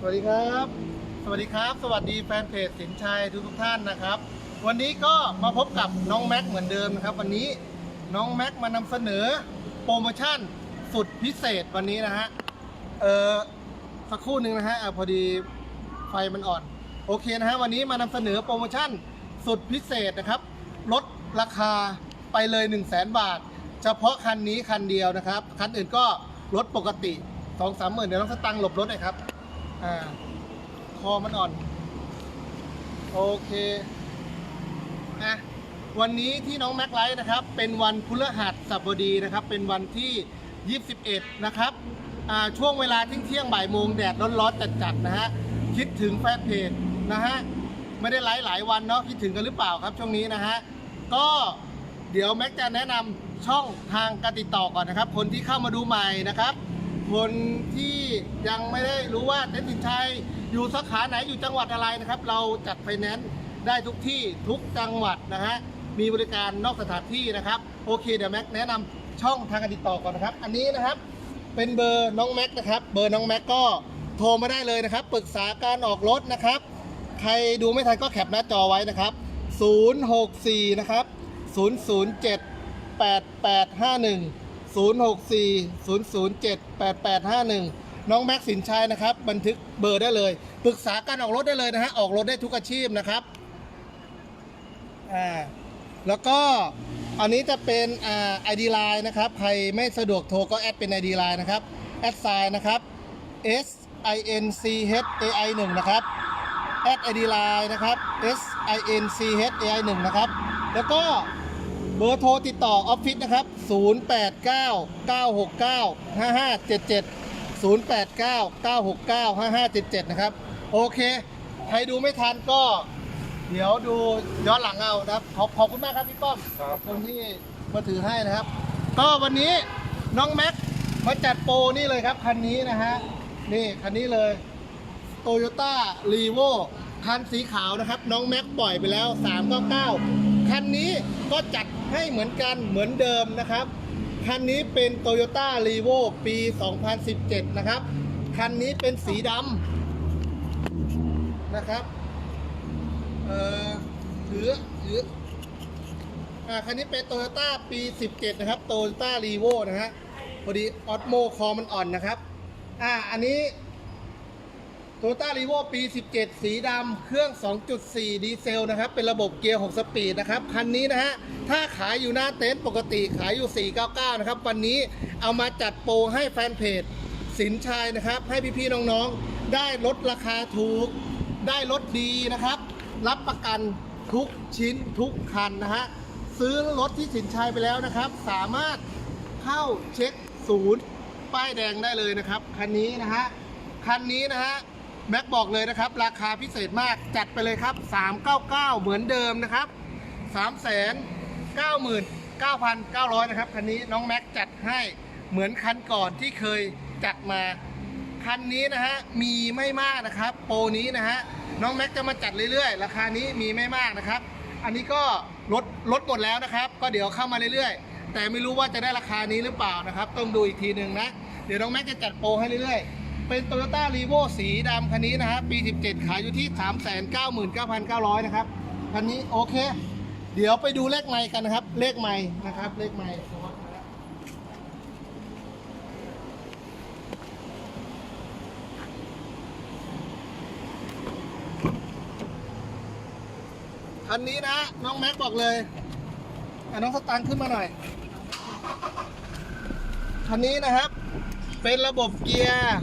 สวัสดีครับ สวัสดีครับ สวัสดีแฟนเพจสินชัยทุกทุกท่านนะครับ วันนี้ก็มาพบกับน้องแม็กเหมือนเดิมนะครับ วันนี้น้องแม็กมานำเสนอโปรโมชั่นสุดพิเศษวันนี้นะฮะ เออสักครู่หนึ่งนะฮะอะพอดีไฟมันอ่อน โอเคนะฮะ วันนี้มานำเสนอโปรโมชั่นสุดพิเศษนะครับ ลดราคาไปเลย 1 0 0 0 0แบาท เฉพาะคันนี้คันเดียวนะครับ คันอื่นก็ลดปกติ2องสามหมื่นเดี๋ยวน้องสตังค์หลบรถหน่อยครับ อ่า คอมันอ่อน โอเคอะวันนี้ที่น้องแม็กไลท์นะครับ เป็นวันพฤหัสบดีนะครับ เป็นวันที่ 21 นะครับช่วงเวลาเที่ยงเที่ยงบ่ายโมงแดดร้อนๆจัดๆนะฮะคิดถึงแฟนเพจนะฮะไม่ได้ไลฟ์หลายวันเนาะคิดถึงกันหรือเปล่าครับช่วงนี้นะฮะก็เดี๋ยวแม็กจะแนะนำช่องทางการติดต่อก่อนนะครับ คนที่เข้ามาดูใหม่นะครับ คนที่ยังไม่ได้รู้ว่าเต็นท์สินชัยอยู่สาขาไหนอยู่จังหวัดอะไรนะครับ เราจัดไฟแนนซ์ได้ทุกที่ทุกจังหวัดนะฮะมีบริการนอกสถานที่นะครับ โอเคเดี๋ยวแม็กแนะนำช่องทางการติดต่อก่อนนะครับ อันนี้นะครับเป็นเบอร์น้องแม็กนะครับ เบอร์น้องแม็กก็โทรมาได้เลยนะครับ ปรึกษาการออกรถนะครับ ใครดูไม่ทันก็แคปหน้าจอไว้นะครับ 064 นะครับ 007 8851 064 007 8851 น้องแม็กสินชัยนะครับ บันทึกเบอร์ได้เลย ปรึกษาการออกรถได้เลยนะฮะ ออกรถได้ทุกอาชีพนะครับ อ่า แล้วก็อันนี้จะเป็นอ่า ID Line นะครับ ใครไม่สะดวกโทรก็แอดเป็น ID Line นะครับ แอดไซน์นะครับ S I N C H A I 1นะครับแอด ID Line นะครับ S I N C H A I 1นะครับ แล้วก็ เบอร์โทรติดต่อออฟฟิศนะครับ 089 969 5577 089 969 5577 นะครับ โอเค ใครดูไม่ทันก็ เดี๋ยวดูย้อนหลังเอานะครับ ขอบขอบคุณมากครับพี่ป้อมครับขอบคุณที่มาถือให้นะครับ ก็วันนี้น้องแม็กมาจัดโปรนี่เลยครับ คันนี้นะฮะ นี่ คันนี้เลยโตโยต้ารีโวคันสีขาวนะครับ น้องแม็กปล่อยไปแล้ว 399 คันนี้ก็จัดให้เหมือนกันเหมือนเดิมนะครับ คันนี้เป็นโตโยต้ารีโวปี 2017 นะครับ คันนี้เป็นสีดำนะครับ เอ่อถือถืออ่าคันนี้เป็นโตโยต้าปี 17 นะครับโตโยต้ารีโวนะฮะพอดีออสโมคอมันอ่อนนะครับ อ่า อันนี้ โตโยต้ารีโวปี 17 สีดำ เครื่อง 2.4 ดีเซลนะครับ เป็นระบบเกียร์ 6 สปีดนะครับ คันนี้นะฮะ ถ้าขายอยู่หน้าเต็นท์ปกติขายอยู่ 499 นะครับ วันนี้เอามาจัดโปรให้แฟนเพจ สินชัยนะครับ ให้พี่ ๆ น้อง ๆ ได้ลดราคาถูก ได้รถดีนะครับ รับประกันทุกชิ้นทุกคันนะฮะ ซื้อรถที่สินชัยไปแล้วนะครับ สามารถเข้าเช็คศูนย์ป้ายแดงได้เลยนะครับ คันนี้นะฮะ คันนี้นะฮะ แม็กบอกเลยนะครับ ราคาพิเศษมากจัดไปเลยครับ 399 เหมือนเดิมนะครับ 399,900นะครับคันนี้น้องแม็กจัดให้เหมือนคันก่อนที่เคยจัดมาคันนี้นะฮะมีไม่มากนะครับ โปรนี้นะฮะน้องแม็กจะมาจัดเรื่อยๆ ราคานี้มีไม่มากนะครับ อันนี้ก็ลดลดหมดแล้วนะครับ ก็เดี๋ยวเข้ามาเรื่อยๆ แต่ไม่รู้ว่าจะได้ราคานี้หรือเปล่านะครับ ต้องดูอีกทีหนึ่งนะ เดี๋ยวน้องแม็กจะจัดโปรให้เรื่อยๆ เป็น Toyota r e v o สีดำคันนี้นะฮะปี 17 ขายอยู่ที่ 399,900 นะครับ คันนี้โอเค เดี๋ยวไปดูเลขไมค์กันนะครับ เลขไมค์นะครับ เลขไมค์คันนี้นะ น้องแม็กบอกเลยอน้องสตางค์ขึ้นมาหน่อย คันนี้นะครับ เป็นระบบเกียร์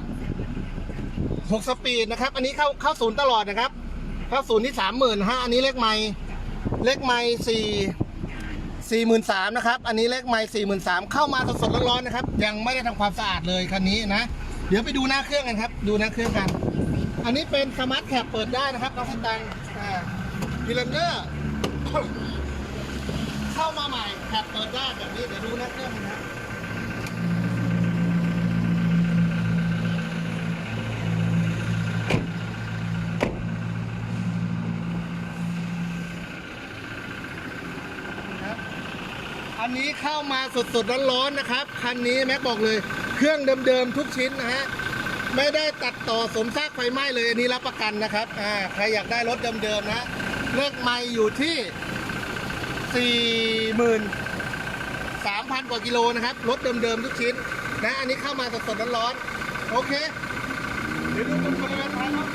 6สปีดนะครับ อันนี้เข้าเข้าศูนย์ตลอดนะครับ เข้าศูนย์ที่ 35,000อันนี้เลขไม่เลขไม่สี่สี่หมื่นะครับ อันนี้เลขไม่สี่หมื่นสามเข้ามาสดๆร้อนๆนะครับ ยังไม่ได้ทำความสะอาดเลยคันนี้นะ เดี๋ยวไปดูหน้าเครื่องกันครับ ดูหน้าเครื่องกัน อันนี้เป็นสมาร์ทแคปเปิดได้นะครับน้องสตังค์อ่าพิลันเนอร์เข้ามาใหม่แคปเปิดได้แบบนี้เดี๋ยวดูนะเครื่องนะครับนะครับ นี้เข้ามาสดๆร้อนๆนะครับ คันนี้แม็กบอกเลย เครื่องเดิมๆทุกชิ้นนะฮะไม่ได้ตัดต่อสมซากไฟไหม้เลยอันนี้รับประกันนะครับอ่าใครอยากได้รถเดิมๆนะเลขไม่อยู่ที่สี่หมื่นสามพันกว่ากิโลนะครับรถเดิมๆทุกชิ้นนะอันนี้เข้ามาสดๆร้อนๆโอเคเดี๋ยวดูตรงบริเวณท้ายครับ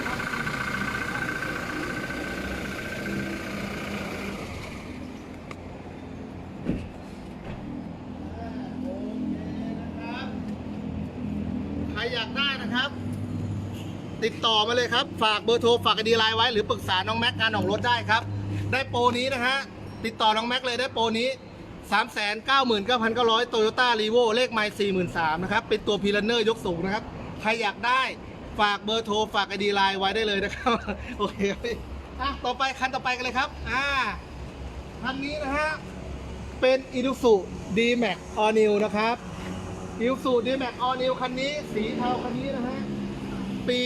ใครอยากได้นะครับ ต่อมาเลยครับ ฝากเบอร์โทรฝากไอดีไลน์ไว้หรือปรึกษาน้องแม็กการออกรถได้ครับ ได้โปรนี้นะฮะ ติดต่อน้องแม็กเลยได้โปรนี้ 3 9 9 9 9 0 0โตโยต้ารีโวเลขไมล์43,000นะครับ เป็นตัวพีลเนอร์ยกสูงนะครับ ใครอยากได้ฝากเบอร์โทรฝากไอดีไลน์ไว้ได้เลยนะครับ โอเคครับพี่อะต่อไปคันต่อไปกันเลยครับ อ่าคันนี้นะฮะ เป็น i ู z u D-Max All New นะครับ i ู z u D-Max All New คันนี้ สีเทาคันนี้นะฮะ ปี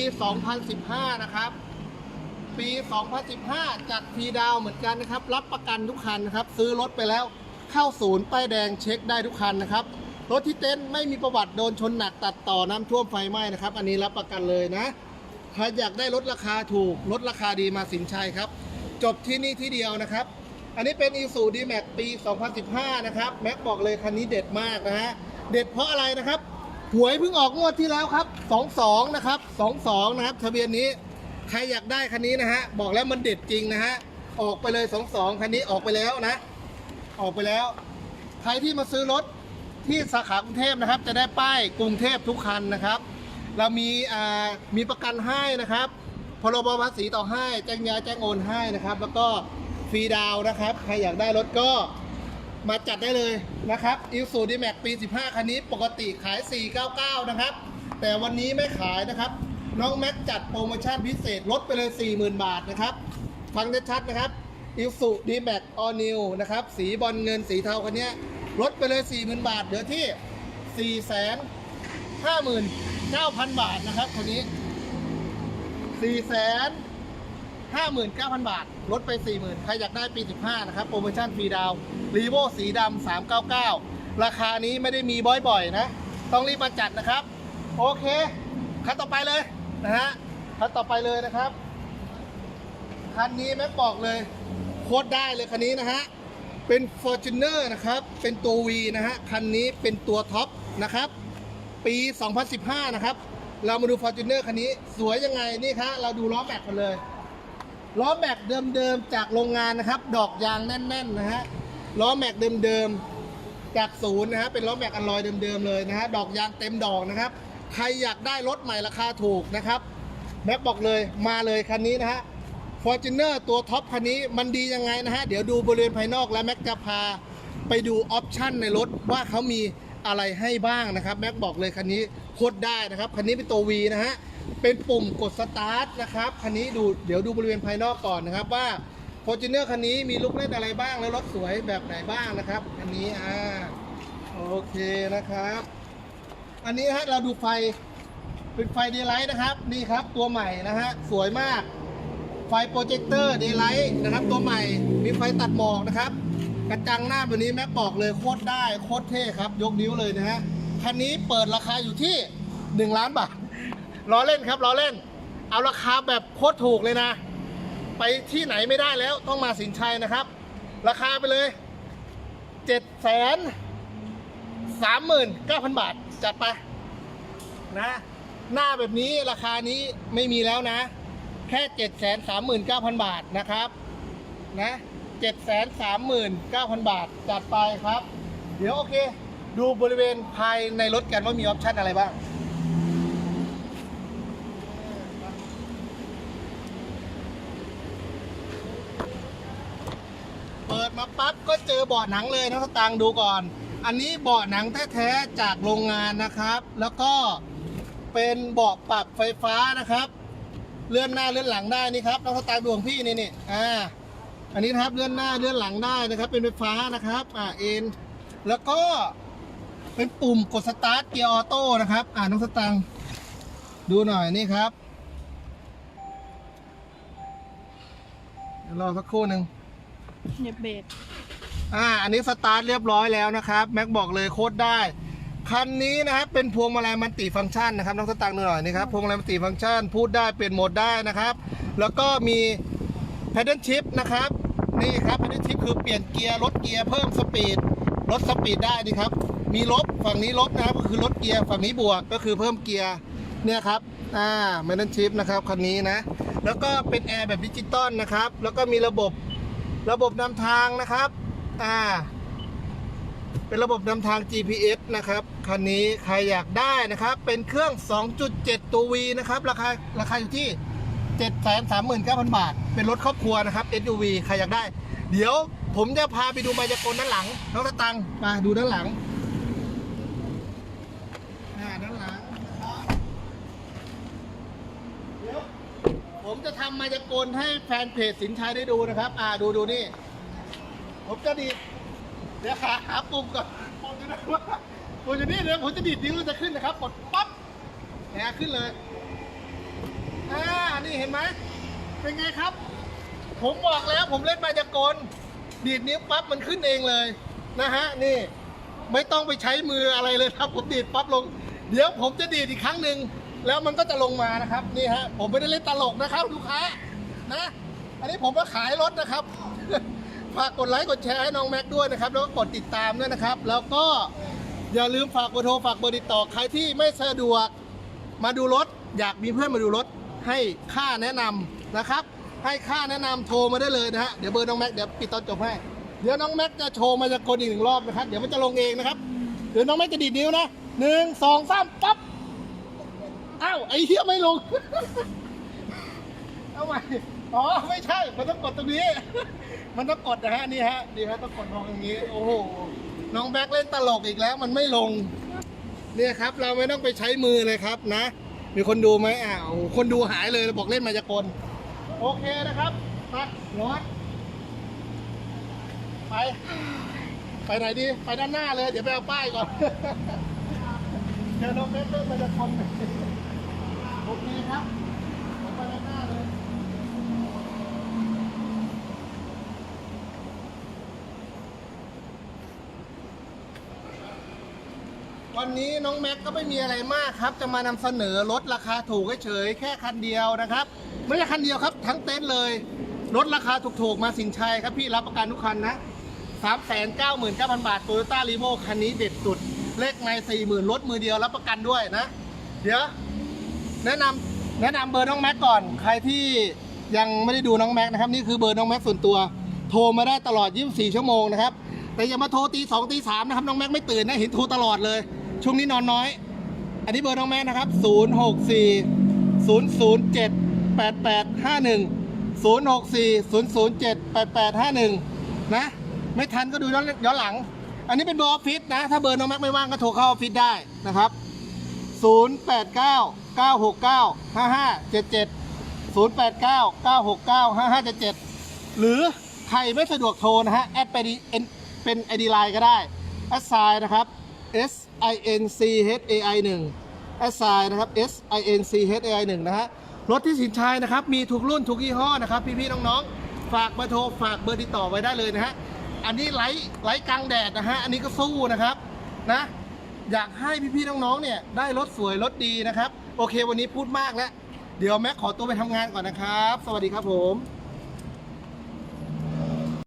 2015 นะครับ ปี 2015จัดฟรีดาวเหมือนกันนะครับ รับประกันทุกคันนะครับ ซื้อรถไปแล้วเข้าศูนย์ป้ายแดงเช็คได้ทุกคันนะครับ รถที่เต้นไม่มีประวัติโดนชนหนักตัดต่อน้ำท่วมไฟไหม้นะครับ อันนี้รับประกันเลยนะใครอยากได้ลดราคาถูกลดราคาดีมาสินชัยครับ จบที่นี่ที่เดียวนะครับ อันนี้เป็น i s u d m a x ปี 2015 นะครับแม็กบอกเลยคันนี้เด็ดมากนะฮะเด็ดเพราะอะไรนะครับ หวยเพิ่งออกงวดที่แล้วครับ22นะครับ22นะครับ ทะเบียนนี้ ใครอยากได้คันนี้นะฮะ บอกแล้วมันเด็ดจริงนะฮะ ออกไปเลย 22คันนี้ออกไปแล้วนะ ออกไปแล้ว ใครที่มาซื้อรถที่สาขากรุงเทพนะครับ จะได้ป้ายกรุงเทพทุกคันนะครับ เรามีอ่ามีประกันให้นะครับ พรบภาษีต่อให้ แจ้งยาแจ้งโอนให้นะครับ แล้วก็ฟรีดาวน์นะครับ ใครอยากได้รถก็ มาจัดได้เลยนะครับอิลสูดีแม็กปี 15 คันนี้ปกติขาย 499 นะครับ แต่วันนี้ไม่ขายนะครับ น้องแม็กจัดโปรโมชั่นพิเศษลดไปเลย 40,000 บาทนะครับ ฟังได้ชัดนะครับอิลสูดีแม็กออนิวนะครับ สีบอลเงินสีเทาคันนี้ลดไปเลย 40,000 บาท เหลือที่ 4 5 9 0 0 0 บาทนะครับคันนี้ 59,000 บาท ลดไป 40,000 ใครอยากได้ปี 15 นะครับ โปรโมชั่นฟรีดาวรีโวสีดำ399 ราคานี้ไม่ได้มีบ่อยๆนะ ต้องรีบมาจัดนะครับ โอเคคันต่อไปเลยนะฮะคันต่อไปเลยนะครับ คันนี้แม็กบอกเลย โคตรได้เลยคันนี้นะฮะ เป็น Fortuner นะครับ เป็นตัว V นะฮะ คันนี้เป็นตัวท็อปนะครับ ปี 2015 นะครับ เรามาดู Fortuner คันนี้ สวยยังไงนี่ครับเราดูล้อแม็กกันเลย ล้อแม็กเดิมๆจากโรงงานนะครับ ดอกยางแน่น ๆ นะฮะล้อแม็กเดิมๆจากศูนย์นะฮะเป็นล้อแม็กอันลอยเดิมๆเลยนะฮะดอกยางเต็มดอกนะครับ ใครอยากได้รถใหม่ราคาถูกนะครับแม็กบอกเลยมาเลยคันนี้นะฮะฟอร์จูเนอร์ตัวท็อปคันนี้มันดียังไงนะฮะเดี๋ยวดูบริเวณภายนอกแล้วแม็กจะพาไปดูออปชั่นในรถว่าเขามีอะไรให้บ้างนะครับ แม็กบอกเลยคันนี้โคตรได้นะครับคันนี้เป็นตัว V นะฮะ เป็นปุ่มกดสตาร์ทนะครับคันนี้ดูเดี๋ยวดูบริเวณภายนอกก่อนนะครับว่าฟอร์จูเนอร์คันนี้มีลูกเล่นอะไรบ้างแล้วรถสวยแบบไหนบ้างนะครับอันนี้อ่าโอเคนะครับ อันนี้ฮะเราดูไฟเป็นไฟเดย์ไลท์นะครับนี่ครับตัวใหม่นะฮะสวยมาก ไฟโปรเจคเตอร์เดย์ไลท์นะครับ ตัวใหม่มีไฟตัดหมอกนะครับ กระจังหน้าแบบนี้แม็กบอกเลยโคตรได้โคตรเท่ครับ ยกนิ้วเลยนะฮะคันนี้เปิดราคาอยู่ที่ 1 ล้านบาท ล้อเล่นครับล้อเล่น เอาราคาแบบโคตรถูกเลยนะ ไปที่ไหนไม่ได้แล้วต้องมาสินชัยนะครับ ราคาไปเลย7 0 0 0 0 39,000บาท จัดไปนะหน้าแบบนี้ราคานี้ไม่มีแล้วนะ แค่739,000บาทนะครับนะ739,000บาท จัดไปครับ เดี๋ยวโอเค ดูบริเวณภายในรถกันว่ามีออปชั่นอะไรบ้าง เปิดมาปั๊บก็ เจอเบาะหนังเลยนะสตางค์ดูก่อน อันนี้เบาะหนังแท้ๆจากโรงงานนะครับ แล้วก็เป็นเบาะปรับไฟฟ้านะครับเลื่อนหน้าเลื่อนหลังได้นี่ครับน้องสตางค์ดูของพี่นี่นี่อ่าอันนี้นะครับเลื่อนหน้าเลื่อนหลังได้นะครับ เป็นไฟฟ้านะครับอ่าเอ็นแล้วก็เป็นปุ่มกดสตาร์ทเกียร์ออโต้นะครับ อ่าน้องสตางค์ดูหน่อยนี่ครับเดี๋ยวรอสักครู่หนึ่งเน็บเบรก อ่าอันนี้สตาร์ทเรียบร้อยแล้วนะครับแม็กบอกเลยโคตรได้คันนี้นะครับเป็นพวงมาลัยมันติฟังก์ชันนะครับน้องสตังค์หน่อยนี่ครับพวงมาลัยมันติฟังก์ชัน พูดได้เปลี่ยนโหมดได้นะครับ แล้วก็มีแพดเดิลชิพนะครับนี่ครับแพดเดิลชิพคือเปลี่ยนเกียร์ลดเกียร์เพิ่มสปีดลดสปีดได้นี่ครับมีลบฝั่งนี้ลบนะครับก็คือลดเกียร์ฝั่งนี้บวกก็คือเพิ่มเกียร์เนี่ยครับอ่าแพดเดิลชิพนะครับคันนี้นะแล้วก็เป็นแอร์แบบดิจิตอลนะครับแล้วก็มีระบบระบบนำทางนะครับ อ่าเป็นระบบนำทาง GPS นะครับ คันนี้ใครอยากได้นะครับ เป็นเครื่อง 2.7 ตัว V นะครับ ราคาราคาอยู่ที่ 739,000 บาท เป็นรถครอบครัวนะครับ SUV ใครอยากได้ เดี๋ยวผมจะพาไปดูมายากลด้านหลัง น้องตะตังมาดูด้านหลังอ่าด้านหลังนะครับผมจะทำมายากลให้แฟนเพจสินชัยได้ดูนะครับ อ่าดูดูนี่ ผมจะดีดเดี๋ยวขาหาปุ่มก่อนผมจะได้ว่าผมจะนี่เดี๋ยวผมจะดีดนิ้วจะขึ้นนะครับกดปั๊บเนี่ยขึ้นเลยอ่านี่เห็นไหมเป็นไงครับ ผมบอกแล้วผมเล่นมายากลดีดนิ้วปั๊บมันขึ้นเองเลยนะฮะนี่ไม่ต้องไปใช้มืออะไรเลยครับ ผมดีดปั๊บลง เดี๋ยวผมจะดีดอีกครั้งหนึ่งแล้วมันก็จะลงมานะครับนี่ฮะผมไม่ได้เล่นตลกนะครับลูกค้านะ อันนี้ผมก็ขายรถนะครับ ฝากกดไลค์กดแชร์ให้น้องแม็กด้วยนะครับ แล้วก็กดติดตามด้วยนะครับ แล้วก็อย่าลืมฝากเบอร์โทรฝากเบอร์ติดต่อใครที่ไม่สะดวกมาดูรถ อยากมีเพื่อนมาดูรถให้ค่าแนะนำนะครับ ให้ค่าแนะนำโทรมาได้เลยนะฮะเดี๋ยวเบอร์น้องแม็กเดี๋ยวปิดตอนจบให้เดี๋ยวน้องแม็กจะโชว์มาจะกดอีกหนึ่งรอบนะครับเดี๋ยวมันจะลงเองนะครับเดี๋ยวน้องแม็กจะดีดนิ้วนะหนึ่งสองสามปั๊บอ้าวไอ้เหี้ยไม่ลง เอาใหม่อ๋อ ไม่ใช่ มันต้องกดตรงนี้ มันต้องกดนะฮะนี่ฮะนี่ฮะต้องกดลงอย่างนี้ โอ้โหน้องแบ็คเล่นตลกอีกแล้ว มันไม่ลง เนี่ยครับ เราไม่ต้องไปใช้มือเลยครับนะ มีคนดูไหมอ้าวคนดูหายเลยเราบอกเล่นมายากลโอเคนะครับไปร้อนไปไปไหนดี ไปด้านหน้าเลย เดี๋ยวไปเอาป้ายก่อนเจอน้องแบ็คเล่นมายากลโอเคครับ ผมไปด้านหน้าเลย วันนี้น้องแม็กก็ไม่มีอะไรมากครับ จะมานำเสนอรถราคาถูกเฉยแค่คันเดียวนะครับ ไม่ใช่คันเดียวครับ ทั้งเต็นท์เลยรถราคาถูกๆมาสินชัยครับพี่รับประกันทุกคันนะ3 9 9 0 0 0 บาทโตโยต้ารีโวคันนี้เด็ดสุด เลขใน 40,000รถมือเดียวรับประกันด้วยนะ เดี๋ยว แนะนำแนะนำเบอร์น้องแม็กก่อน ใครที่ยังไม่ได้ดูน้องแม็กนะครับ นี่คือเบอร์น้องแม็กส่วนตัว โทรมาได้ตลอด 24 ชั่วโมงนะครับ แต่อย่ามาโทรตีสองตีสามนะครับ น้องแม็กไม่ตื่นนะเห็นโทรตลอดเลย ช่วงนี้นอนน้อย อันนี้เบอร์น้องแม็กนะครับ 064 007 8851 064 007 8851 นะ ไม่ทันก็ดูย้อนย้อนหลัง อันนี้เป็นเบอร์ออฟฟิศนะ ถ้าเบอร์น้องแม็กไม่ว่างก็โทรเข้าออฟฟิศได้นะครับ 089 969 5577 089 969 5577 หรือใครไม่สะดวกโทรนะฮะ แอดไปดีเป็นไอดีไลน์ก็ได้ แอดไซน์นะครับ S I N C H A I 1แอซน์นะครับ S I N C H A I 1นะฮะรถที่สินชัยนะครับ มีทุกรุ่นทุกยี่ห้อนะครับ พี่ๆน้องๆ ฝากเบอร์โทรฝากเบอร์ติดต่อไว้ได้เลยนะฮะ อันนี้ไลท์ไลท์กลางแดดนะฮะ อันนี้ก็สู้นะครับนะ อยากให้พี่ๆน้องๆเนี่ยได้รถสวยรถดีนะครับ โอเควันนี้พูดมากแล้ว เดี๋ยวแม็กขอตัวไปทำงานก่อนนะครับ สวัสดีครับผม